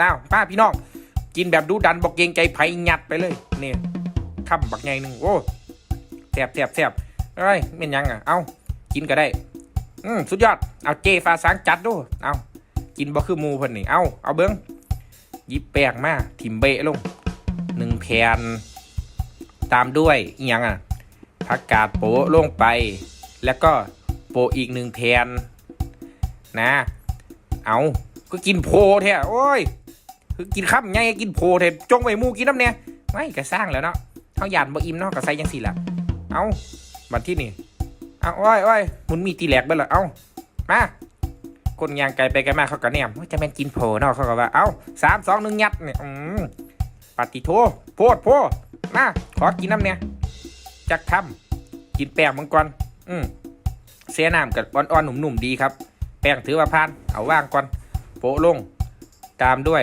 อ้าวป้าพี่น้อง กินแบบดูดันบอกเกงใจไผงัดไปเลยนี่คำบักใหญ่หนึ่งโอ้แสบแสบแสบเอ้ยเป็นยังอะเอากินก็ได้ อืมสุดยอดเอาเจฟ้าสางจัดดูเอากินบ่คือมูเพิ่นนี่เอาเอาเบิ้งยิบแป้งมาทิมเบะลงหนึ่งแผ่นตามด้วยอีหยังอะผักกาดโปะลงไป แล้วก็โปะอีกหนึ่งแผ่นนะ เอาก็กินโพแท้โอ้ย คือกินข้ามไงกินโพเทจงไปมูกินน้ำเนี่ยไม่ก็สร้างแล้วเนาะเขาหยาดบ่อิ่มเนาะก็ใส่ยังสี่ละเอาบัดที่นี่เอาโอ้ยโอ้ยมุนมีตีแหลกเบ้ละเอามาคนยางไกลไปไกลมาเขาก็แนมว่าจะแม่นกินโพเนาะเขาก็ว่าเอาสามสองหนึ่งยัดเนี่ยอืมปฏิโทโพดโพมาขอกินน้ำเนี่ยจักทำกินแป้งมังกรอืมเสียน้ำกับอ่อนๆหนุ่มๆดีครับ แป้งถือว่าพานเอาว่างก่อนโปะลง ตามด้วย